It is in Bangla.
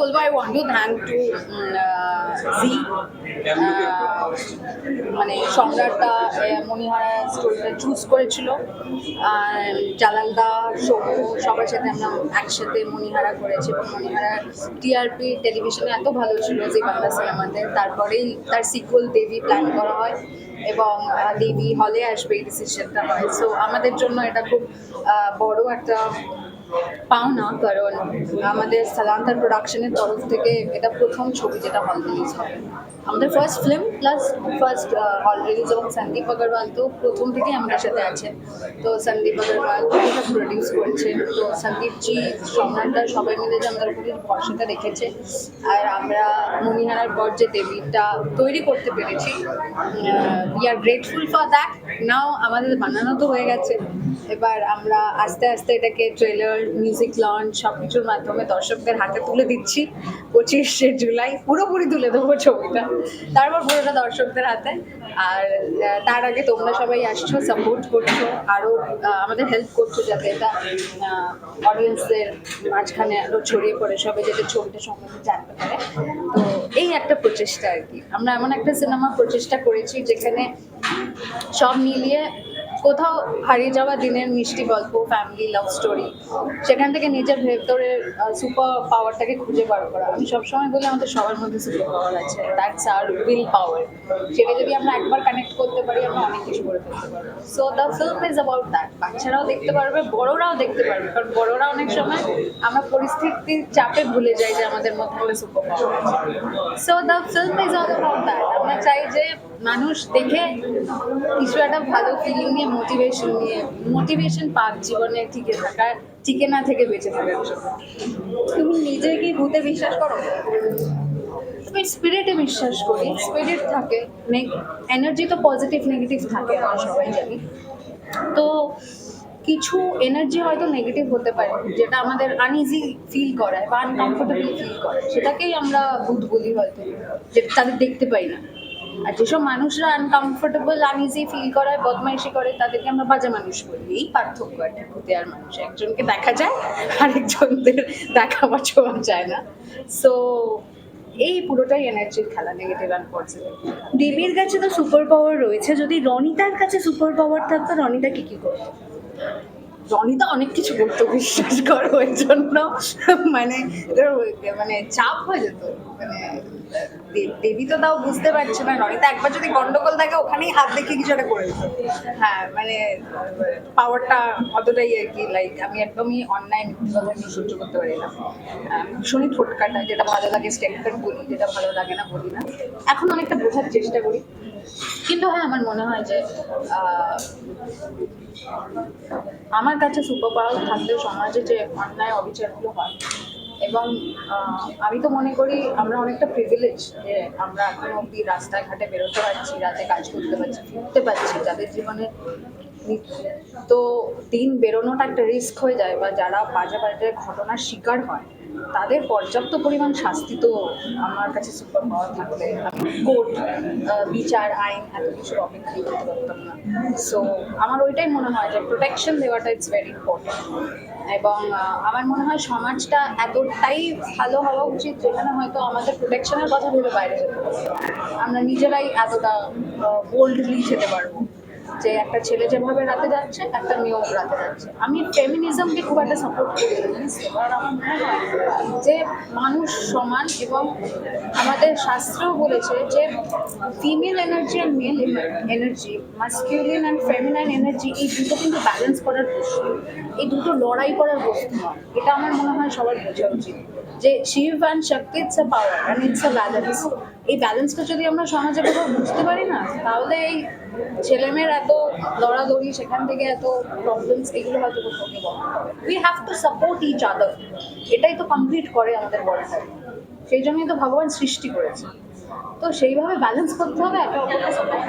বলব I want to thank to Zee মানে সম্রাটটা মণিহারা স্টোরিটা চুজ করেছিল। জালালদা সৌম্য সবার সাথে আমরা একসাথে মণিহারা করেছি এবং মণিহারা টিআরপি টেলিভিশনে এত ভালো ছিল যে বাংলা সিনেমাতে। তারপরেই তার সিকুয়েল দেবী প্ল্যান করা হয় এবং দেবী হলে আসবে এই ডিসিশনটা হয়। সো আমাদের জন্য এটা খুব বড় একটা পাওনা, কারণ আমাদের সালান্তার প্রোডাকশনের তরফ থেকে এটা প্রথম ছবি যেটা হল রিলিজ হবে। আমাদের first film plus first hall release এবং সন্দীপ আগরওয়াল তো প্রথম থেকেই আমাদের সাথে আছেন। তো সন্দীপ আগরওয়াল এটা প্রডিউস করছেন তো সন্দীপজি সম্রাটরা সবাই মিলে যে আমাদের উপরে ভরসাটা রেখেছে, আর আমরা মমিহারার পর যে দেবীটা তৈরি করতে পেরেছি we are grateful for that now আমাদের বানানো তো হয়ে গেছে। এবার আমরা আস্তে আস্তে এটাকে ট্রেলার মিউজিক লঞ্চ সব কিছুর মাধ্যমে দর্শকদের হাতে তুলে দিচ্ছি। পঁচিশে জুলাই পুরোপুরি তুলে দেবো ছবিটা। তারপর পুরোটা দর্শকদের হাতে। আর তার আগে তোমরা সবাই আসছো সাপোর্ট করছ আরও আমাদের হেল্প করছ যাতে এটা অডিয়েন্সদের মাঝখানে আরও ছড়িয়ে পড়ে, সবাই যাতে ছবিটা সম্বন্ধে জানতে পারে। তো এই একটা প্রচেষ্টা আর কি। আমরা এমন একটা সিনেমা প্রচেষ্টা করেছি যেখানে সব মিলিয়ে কোথাও হারিয়ে যাওয়া দিনের মিষ্টি গল্প ফ্যামিলি লাভ স্টোরি সেখান থেকে নিজের ভেতরের সুপার পাওয়ারটাকে খুঁজে বার করা। আমি সবসময় বলি আমাদের সবার মধ্যে সুপার পাওয়ার আছে। দ্যাটস আর উইল পাওয়ার সেটা যদি আমরা একবার কানেক্ট করতে পারি কিছু করে ফেলতে পারব so the film is about that বাচ্চারাও দেখতে পারবে, বড়রাও দেখতে পারবে। কারণ বড়রা অনেক সময় আমরা পরিস্থিতির চাপে ভুলে যাই যে আমাদের মধ্যে একটা super so the film is all about that আমরা চাই যে মানুষ দেখে কিছু একটা ভালো ফিলিং নিয়ে মোটিভেশন নিয়ে মোটিভেশন পাক জীবনে টিকে থাকার টিকে না থেকে বেঁচে থাকার জন্য তুমি নিজে কি ভূতে বিশ্বাস করো? আমি স্পিরিটে বিশ্বাস করি। স্পিরিট থাকে এনার্জি তো পজিটিভ নেগেটিভ থাকে আমরা সবাই জানি। তো কিছু এনার্জি হয়তো নেগেটিভ হতে পারে, যেটা আমাদের আনইজি ফিল করায় বা আনকমফোর্টেবল ফিল করে সেটাকেই আমরা ভূত বলি হয়তো যেটা তাদের দেখতে পাই না। আর যেসব মানুষরা আনকমফোর্টেবল আনইজি ফিল করায়, বদমাইশি করে, তাদেরকে আমরা বাজে মানুষ বলি। এই পার্থক্য একটা ভূতে আর মানুষ। একজনকে দেখা যায়, আরেকজনদের দেখা বা ছোঁয়া যায় না। সো এই পুরোটাই এনার্জির খেলা নেগেটিভ অ্যান্ড পজিটিভ দেবীর কাছে তো সুপার পাওয়ার রয়েছে। যদি রনিতার কাছে সুপার পাওয়ার থাকতো রনিতা কি কি করতো? রনিতা অনেক কিছু করতো বিশ্বাস করো ওই জন্য। মানে মানে চাপ হয়ে যেত। মানে দেবী তো তাও বুঝতে পারছে না। রনিতা একবার যদি গন্ডগোল থাকে, ওখানেই হাত দেখে কিছু একটা করে দিত। হ্যাঁ মানে পাওয়ারটা অতটাই আর কি লাইক আমি একদমই অনলাইন সহ্য করতে পারি না। ভীষণই ঠোটকাটা যেটা ভালো লাগে কাট বলি, যেটা ভালো লাগে না বলি না। এখন অনেকটা বোঝার চেষ্টা করি। কিন্তু হ্যাঁ আমার মনে হয় যে আমার কাছে সুপার পাওয়ার থাকলেও সমাজে যে অন্যায় অবিচারগুলো হয়, এবং আমি তো মনে করি আমরা অনেকটা প্রিভিলেজ যে আমরা এখনও অব্দি রাস্তায় ঘাটে বেরোতে পারছি, রাতে কাজ করতে পারছি, ফিরতে পারছি, যাদের জীবনে তো দিন বেরোনোটা একটা রিস্ক হয়ে যায় বা যারা বাজে বাজে ঘটনার শিকার হয়। তাদের পর্যাপ্ত পরিমাণ শাস্তি তো আমার কাছে সুপার পাওয়ার থাকলে। কোর্ট বিচার, আইন, এত কিছুর অপেক্ষাই করতে পারতাম না। সো আমার ওইটাই মনে হয় যে প্রোটেকশন দেওয়াটা ইটস ভেরি ইম্পর্টেন্ট এবং আমার মনে হয় সমাজটা এতটাই ভালো হওয়া উচিত যেখানে হয়তো আমাদের প্রোটেকশনের কথা ভেবে বাইরে যেতে আমরা নিজেরাই এতটা বোল্ডলি যেতে পারব। যে একটা ছেলে যেভাবে রাতে যাচ্ছে, একটা মেয়েও রাতে যাচ্ছে। আমি ফেমিনিজমকে খুব একটা সাপোর্ট করি যে মানুষ সমান এবং আমাদের শাস্ত্রও বলেছে যে female energy and male energy masculine and feminine energy এই দুটো কিন্তু ব্যালেন্স করার বস্তু এই দুটো লড়াই করার বস্তু নয় এটা আমার মনে হয় সবার বোঝা উচিত। যে Shiva and Shakti it's a power and it's a balance এই ব্যালেন্সটা যদি আমরা সমাজে কোথাও বুঝতে পারি না, তাহলে এই ছেলেমেয়ের এত দৌড়াদৌড়ি, সেখান থেকে এত প্রবলেমস এগুলো হয়তো কোথাও বন্ধ we have to support each other এটাই তো কমপ্লিট করে আমাদের বড় সেই জন্যই তো ভগবান সৃষ্টি করেছে। তো সেইভাবে ব্যালেন্স করতে হবে, একে অপরকে সাপোর্ট